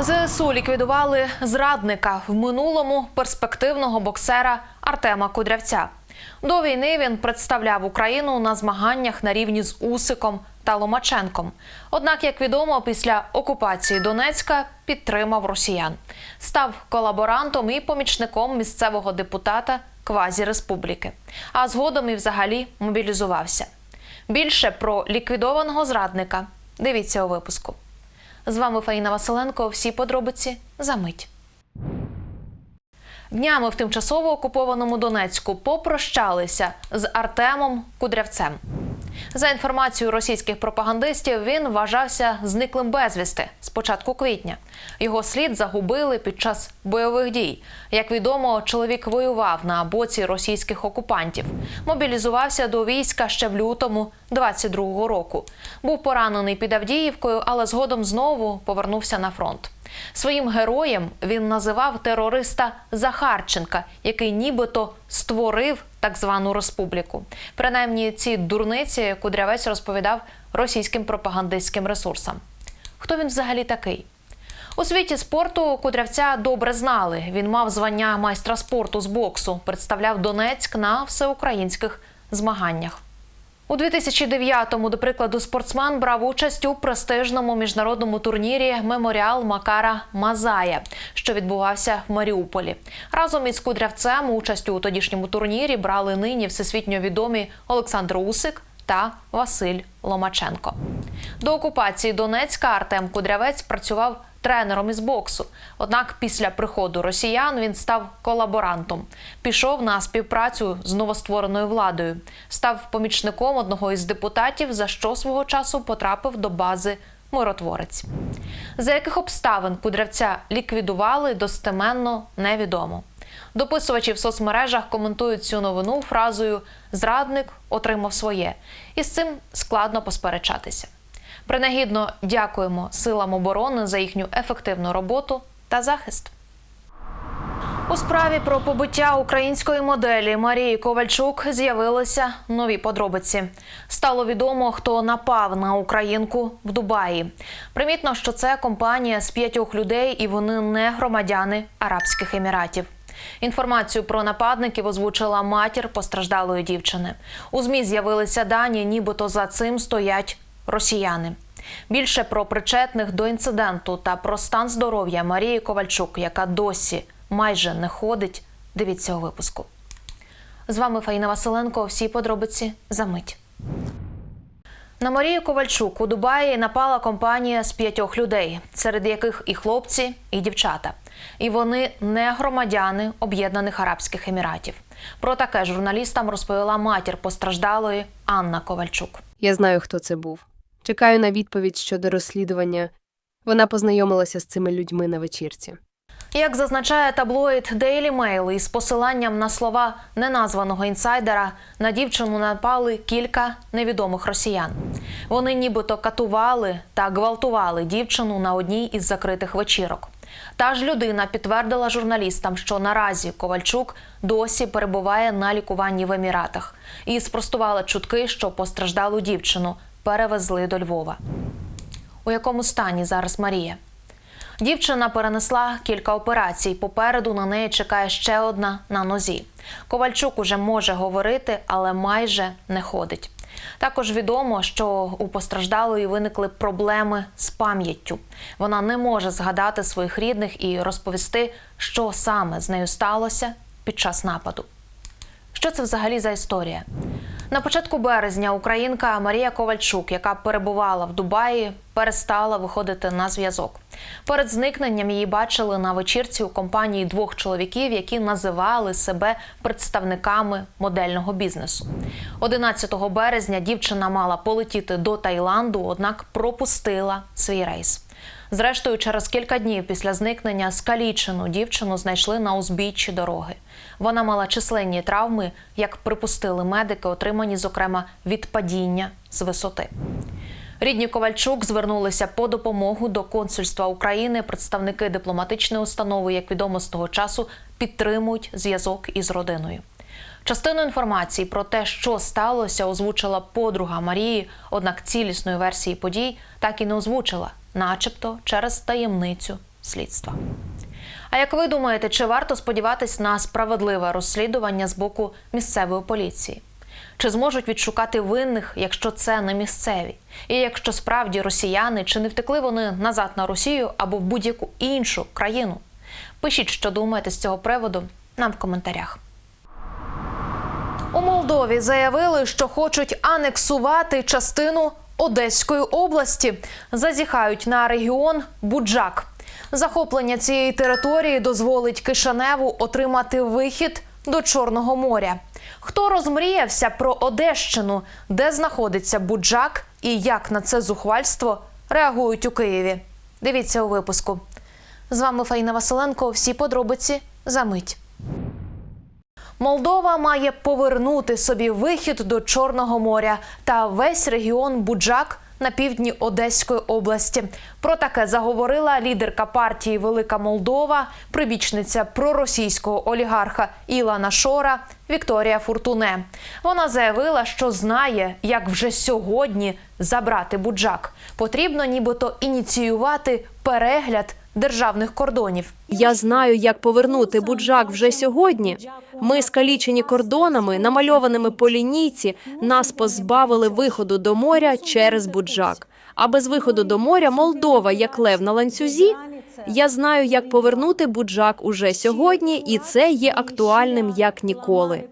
ЗСУ ліквідували зрадника в минулому перспективного боксера Артема Кудрявця. До війни він представляв Україну на змаганнях на рівні з Усиком та Ломаченком. Однак, як відомо, після окупації Донецька підтримав росіян, став колаборантом і помічником місцевого депутата квазі республіки. А згодом і взагалі мобілізувався. Більше про ліквідованого зрадника дивіться у випуску. З вами Фаїна Василенко. Всі подробиці за мить. Днями в тимчасово окупованому Донецьку попрощалися з Артемом Кудрявцем. За інформацією російських пропагандистів, він вважався зниклим безвісти з початку квітня. Його слід загубили під час бойових дій. Як відомо, чоловік воював на боці російських окупантів, мобілізувався до війська ще в лютому 22-го року. Був поранений під Авдіївкою, але згодом знову повернувся на фронт. Своїм героєм він називав терориста Захарченка, який нібито створив так звану республіку. Принаймні, ці дурниці Кудрявець розповідав російським пропагандистським ресурсам. Хто він взагалі такий? У світі спорту Кудрявця добре знали. Він мав звання майстра спорту з боксу, представляв Донецьк на всеукраїнських змаганнях. У 2009-му, до прикладу, спортсмен брав участь у престижному міжнародному турнірі Меморіал Макара Мазая, що відбувався в Маріуполі. Разом із Кудрявцем участь у тодішньому турнірі брали нині всесвітньо відомі Олександр Усик та Василь Ломаченко. До окупації Донецька Артем Кудрявець працював тренером із боксу. Однак після приходу росіян він став колаборантом, пішов на співпрацю з новоствореною владою, став помічником одного із депутатів, за що свого часу потрапив до бази миротворець. За яких обставин кудрявця ліквідували, достеменно невідомо. Дописувачі в соцмережах коментують цю новину фразою Зрадник отримав своє, і з цим складно посперечатися. Принагідно дякуємо силам оборони за їхню ефективну роботу та захист. У справі про побиття української моделі Марії Ковальчук з'явилися нові подробиці. Стало відомо, хто напав на українку в Дубаї. Примітно, що це компанія з п'ятьох людей, і вони не громадяни Арабських Еміратів. Інформацію про нападників озвучила матір постраждалої дівчини. У змі з'явилися дані, нібито за цим стоять росіяни. Більше про причетних до інциденту та про стан здоров'я Марії Ковальчук, яка досі майже не ходить. Дивіться у випуску. З вами Фаїна Василенко. Всі подробиці за мить. На Марію Ковальчук у Дубаї напала компанія з п'ятьох людей, серед яких і хлопці, і дівчата. І вони не громадяни Об'єднаних Арабських Еміратів. Про таке журналістам розповіла матір постраждалої Анна Ковальчук. Я знаю, хто це був. Чекаю на відповідь щодо розслідування. Вона познайомилася з цими людьми на вечірці. Як зазначає таблоїд Daily Mail із посиланням на слова неназваного інсайдера, на дівчину напали кілька невідомих росіян. Вони нібито катували та гвалтували дівчину на одній із закритих вечірок. Та ж людина підтвердила журналістам, що наразі Ковальчук досі перебуває на лікуванні в Еміратах, і спростувала чутки, що постраждалу дівчину перевезли до Львова. У якому стані зараз Марія? Дівчина перенесла кілька операцій. Попереду на неї чекає ще одна на нозі. Ковальчук уже може говорити, але майже не ходить. Також відомо, що у постраждалої виникли проблеми з пам'яттю. Вона не може згадати своїх рідних і розповісти, що саме з нею сталося під час нападу. Що це взагалі за історія? На початку березня українка Марія Ковальчук, яка перебувала в Дубаї, перестала виходити на зв'язок. Перед зникненням її бачили на вечірці у компанії двох чоловіків, які називали себе представниками модельного бізнесу. 11 березня дівчина мала полетіти до Таїланду, однак пропустила свій рейс. Зрештою, через кілька днів після зникнення скалічену дівчину знайшли на узбіччі дороги. Вона мала численні травми, як припустили медики, отримані, зокрема, від падіння з висоти. Рідні Ковальчук звернулися по допомогу до консульства України. Представники дипломатичної установи, як відомо з того часу, підтримують зв'язок із родиною. Частину інформації про те, що сталося, озвучила подруга Марії, однак цілісної версії подій так і не озвучила, начебто через таємницю слідства. А як ви думаєте, чи варто сподіватись на справедливе розслідування з боку місцевої поліції? Чи зможуть відшукати винних, якщо це не місцеві? І якщо справді росіяни чи не втекли вони назад на Росію або в будь-яку іншу країну? Пишіть, що думаєте з цього приводу нам в коментарях. У Молдові заявили, що хочуть анексувати частину Одеської області. Зазіхають на регіон Буджак. Захоплення цієї території дозволить Кишаневу отримати вихід до Чорного моря. Хто розмріявся про Одещину, де знаходиться Буджак і як на це зухвальство реагують у Києві? Дивіться у випуску. З вами Фаїна Василенко. Всі подробиці за мить. Молдова має повернути собі вихід до Чорного моря та весь регіон Буджак на півдні Одеської області. Про таке заговорила лідерка партії Велика Молдова, прибічниця проросійського олігарха Ілана Шора Вікторія Фуртуне. Вона заявила, що знає, як вже сьогодні забрати Буджак. Потрібно нібито ініціювати перегляд державних кордонів. Я знаю, як повернути буджак вже сьогодні. Ми, скалічені кордонами, намальованими по лінійці, нас позбавили виходу до моря через буджак. А без виходу до моря Молдова, як лев на ланцюзі. Я знаю, як повернути буджак уже сьогодні, і це є актуальним як ніколи.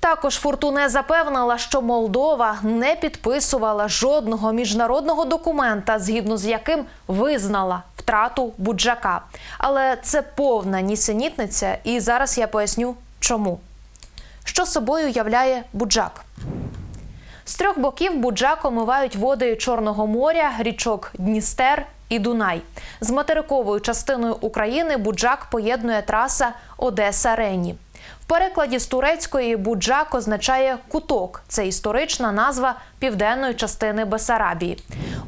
Також Фуртуне запевнила, що Молдова не підписувала жодного міжнародного документа, згідно з яким визнала втрату Буджака. Але це повна нісенітниця, і зараз я поясню, чому. Що собою являє Буджак? З трьох боків Буджак омивають води Чорного моря, річок Дністер і Дунай. З материковою частиною України Буджак поєднує траса Одеса Рені. В перекладі з турецької Буджак означає куток. Це історична назва південної частини Бесарабії.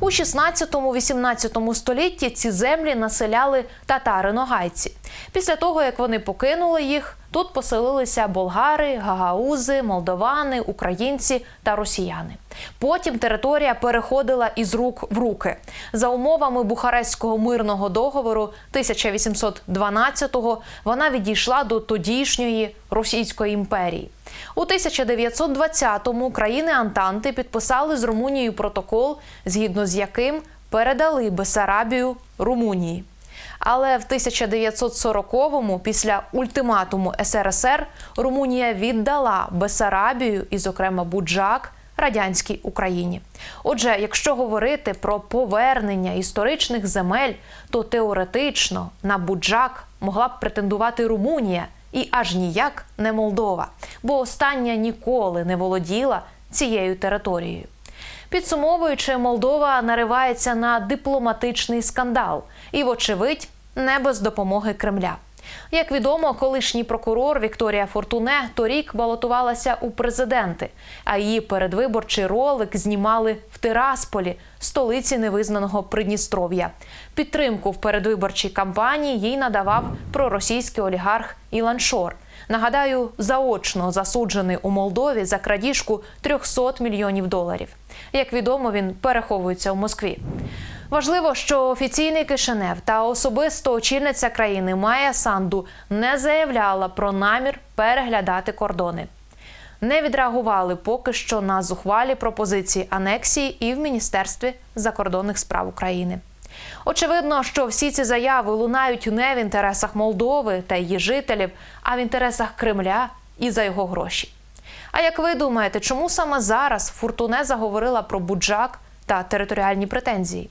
У 16-18 столітті ці землі населяли татари-ногайці. Після того, як вони покинули їх, тут поселилися болгари, гагаузи, молдовани, українці та росіяни. Потім територія переходила із рук в руки. За умовами Бухарестського мирного договору 1812-го вона відійшла до тодішньої Російської імперії. У 1920-му країни Антанти підписали з Румунією протокол, згідно з яким передали Бесарабію Румунії. Але в 1940-му, після ультиматуму СРСР, Румунія віддала Бесарабію і, зокрема, Буджак радянській Україні. Отже, якщо говорити про повернення історичних земель, то теоретично на Буджак могла б претендувати Румунія і аж ніяк не Молдова, бо остання ніколи не володіла цією територією. Підсумовуючи, Молдова наривається на дипломатичний скандал і, вочевидь, не без допомоги Кремля. Як відомо, колишній прокурор Вікторія Фортуне торік балотувалася у президенти, а її передвиборчий ролик знімали в Тирасполі, столиці невизнаного Придністров'я. Підтримку в передвиборчій кампанії їй надавав проросійський олігарх Ілан Шор. Нагадаю, заочно засуджений у Молдові за крадіжку 300 мільйонів доларів. Як відомо, він переховується у Москві. Важливо, що офіційний Кишинев та особисто очільниця країни Майя Санду не заявляла про намір переглядати кордони. Не відреагували поки що на зухвалі пропозиції анексії і в Міністерстві закордонних справ України. Очевидно, що всі ці заяви лунають не в інтересах Молдови та її жителів, а в інтересах Кремля і за його гроші. А як ви думаєте, чому саме зараз Фуртуне заговорила про Буджак та територіальні претензії?